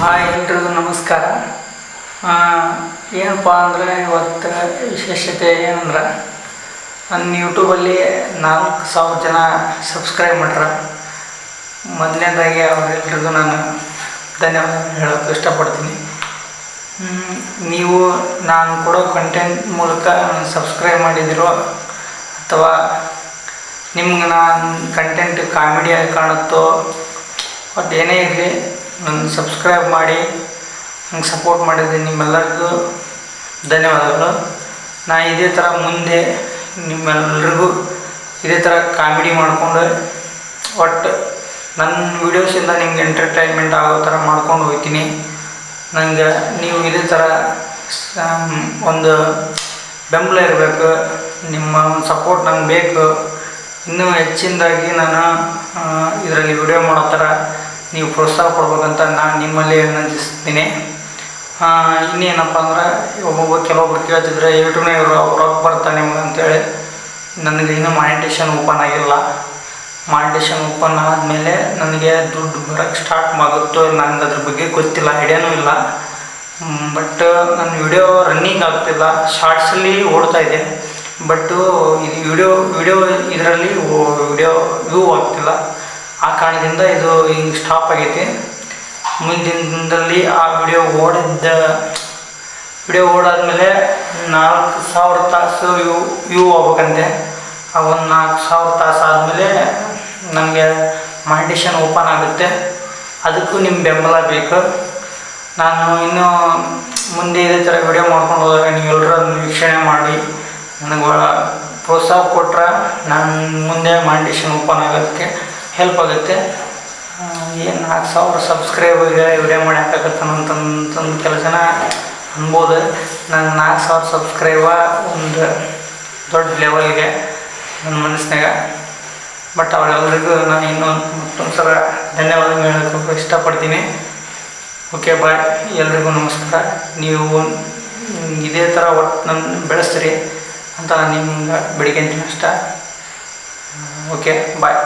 Hi ಎಲ್ರಿಗೂ ನಮಸ್ಕಾರ. ಏನಪ್ಪ ಅಂದರೆ ಇವತ್ತು ವಿಶೇಷತೆ ಏನಂದ್ರೆ, ನನ್ನ ಯೂಟ್ಯೂಬಲ್ಲಿ ನಾಲ್ಕು ಸಾವಿರ ಜನ ಸಬ್ಸ್ಕ್ರೈಬ್ ಮಾಡ್ರ. ಮೊದಲನೇದಾಗಿ ಅವರೆಲ್ರಿಗೂ ನಾನು ಧನ್ಯವಾದ ಹೇಳೋಕ್ಕೆ ಇಷ್ಟಪಡ್ತೀನಿ. ನೀವು ನಾನು ಕೊಡೋ ಕಂಟೆಂಟ್ ಮೂಲಕ ಸಬ್ಸ್ಕ್ರೈಬ್ ಮಾಡಿದಿರೋ ಅಥವಾ ನಿಮ್ಗೆ ನಾನು ಕಂಟೆಂಟ್ ಕಾಮಿಡಿಯಾಗಿ ಕಾಣುತ್ತೋ ಒಟ್ಟು ಏನೇ ಇರಲಿ ನನ್ನ ಸಬ್ಸ್ಕ್ರೈಬ್ ಮಾಡಿ, ನಂಗೆ ಸಪೋರ್ಟ್ ಮಾಡಿದ್ರೆ ನಿಮ್ಮೆಲ್ಲರಿಗೂ ಧನ್ಯವಾದಗಳು. ನಾ ಇದೇ ಥರ ಮುಂದೆ ನಿಮ್ಮೆಲ್ಲರಿಗೂ ಇದೇ ಥರ ಕಾಮಿಡಿ ಮಾಡಿಕೊಂಡು, ಒಟ್ಟು ನನ್ನ ವೀಡಿಯೋಸಿಂದ ನಿಮ್ಗೆ ಎಂಟರ್ಟೈನ್ಮೆಂಟ್ ಆಗೋ ಥರ ಮಾಡ್ಕೊಂಡು ಹೋಗ್ತೀನಿ. ನನಗೆ ನೀವು ಇದೇ ಥರ ಒಂದು ಬೆಂಬಲ ಇರಬೇಕು, ನಿಮ್ಮ ಒಂದು ಸಪೋರ್ಟ್ ನಂಗೆ ಬೇಕು. ಇನ್ನೂ ಹೆಚ್ಚಿನದಾಗಿ ನಾನು ಇದರಲ್ಲಿ ವಿಡಿಯೋ ಮಾಡೋ ಥರ ನೀವು ಪ್ರೋತ್ಸಾಹ ಕೊಡ್ಬೇಕಂತ ನಾನು ನಿಮ್ಮಲ್ಲಿ ವಿನಂತಿಸ್ತೀನಿ ಇನ್ನೇನಪ್ಪ ಅಂದ್ರೆ, ಒಬ್ಬೊಬ್ಬ ಕೆಲವೊಬ್ರು ಕೇಳ್ತಿದ್ರೆ ಯೂಟ್ಯೂಬ್ನಾಗ ಇವರು ರೊಕ್ಕ ಬರ್ತಾನೆ ನಿಮ್ಗೆ ಅಂತೇಳಿ. ನನಗೆ ಇನ್ನೂ ಮಾನಿಟೇಷನ್ ಓಪನ್ ಆಗಿಲ್ಲ. ಮಾನಿಟೇಷನ್ ಓಪನ್ ಆದಮೇಲೆ ನನಗೆ ದುಡ್ಡು ಬರೋಕ್ಕೆ ಸ್ಟಾರ್ಟ್ ಆಗುತ್ತೋ ನನಗೆ ಅದ್ರ ಬಗ್ಗೆ ಗೊತ್ತಿಲ್ಲ, ಐಡಿಯಾನೂ ಇಲ್ಲ. ಬಟ್ ನನ್ನ ವಿಡಿಯೋ ರನ್ನಿಂಗ್ ಆಗ್ತಿಲ್ಲ. ಶಾರ್ಟ್ಸಲ್ಲಿ ಓಡ್ತಾ ಇದೆ. ಬಟ್ಟು ಇದು ವಿಡಿಯೋ ವಿಡಿಯೋ ಇದರಲ್ಲಿ ವಿಡಿಯೋ ವ್ಯೂ ಆಗ್ತಿಲ್ಲ. ಆ ಕಾರಣದಿಂದ ಇದು ಹಿಂಗೆ ಸ್ಟಾಪ್ ಆಗೈತಿ. ಮುಂದಿನ ದಿನದಲ್ಲಿ ಆ ವಿಡಿಯೋ ಓಡಿದ್ದ ವಿಡಿಯೋ ಓಡಾದ್ಮೇಲೆ ನಾಲ್ಕು ಸಾವಿರ ತಾಸು ವ್ಯೂ ವ್ಯೂ ಹೋಗ್ಬೇಕಂತೆ. ಆ ಒಂದು ನಾಲ್ಕು ಸಾವಿರ ತಾಸು ಆದಮೇಲೆ ನನಗೆ ಮಾನಿಟೇಷನ್ ಓಪನ್ ಆಗುತ್ತೆ. ಅದಕ್ಕೂ ನಿಮ್ಮ ಬೆಂಬಲ ಬೇಕು. ನಾನು ಇನ್ನೂ ಮುಂದೆ ಇದೇ ಥರ ವಿಡಿಯೋ ಮಾಡ್ಕೊಂಡು ಹೋದಾಗ ನೀವೆಲ್ಲರೂ ಅದನ್ನು ವೀಕ್ಷಣೆ ಮಾಡಿ. ನನಗೆ ಪ್ರೋತ್ಸಾಹ ಕೊಟ್ಟರೆ ನಾನು ಮುಂದೆ ಮಾನಿಟೇಷನ್ ಓಪನ್ ಆಗೋದಕ್ಕೆ. ಹೆಲ್ಪ್ ಆಗುತ್ತೆ ಏನು ನಾಲ್ಕು ಸಾವಿರ ಸಬ್ಸ್ಕ್ರೈಬರ್ಗೆ ವಿಡಿಯೋ ಮಾಡಿ ಹಾಕಕತ್ತಾನಂತಂದು ಕೆಲವು ಜನ ಅನ್ಬೋದು. ನಂಗೆ ನಾಲ್ಕು ಸಾವಿರ ಸಬ್ಸ್ಕ್ರೈಬ ಒಂದು ದೊಡ್ಡ ಲೆವೆಲ್ಗೆ ನನ್ನ ಮನಸ್ಸಿನಾಗ ಬಟ್ ಅವರೆಲ್ಲರಿಗೂ ನಾನು ಇನ್ನೊಂದು ಮತ್ತೊಂದು ಸಲ ಧನ್ಯವಾದ ಹೇಳೋಕ್ಕೆ ಇಷ್ಟಪಡ್ತೀನಿ. ಓಕೆ ಬಾಯ್ ಎಲ್ರಿಗೂ ನಮಸ್ಕಾರ. ನೀವು ಇದೇ ಥರ ಒಟ್ಟು ನನ್ನ ಬೆಳೆಸ್ತೀರಿ ಅಂತ ನಾನು ನಿಮ್ಗೆ ಬೆಳಿಗ್ಗೆ ಅಷ್ಟ ಓಕೆ ಬಾಯ್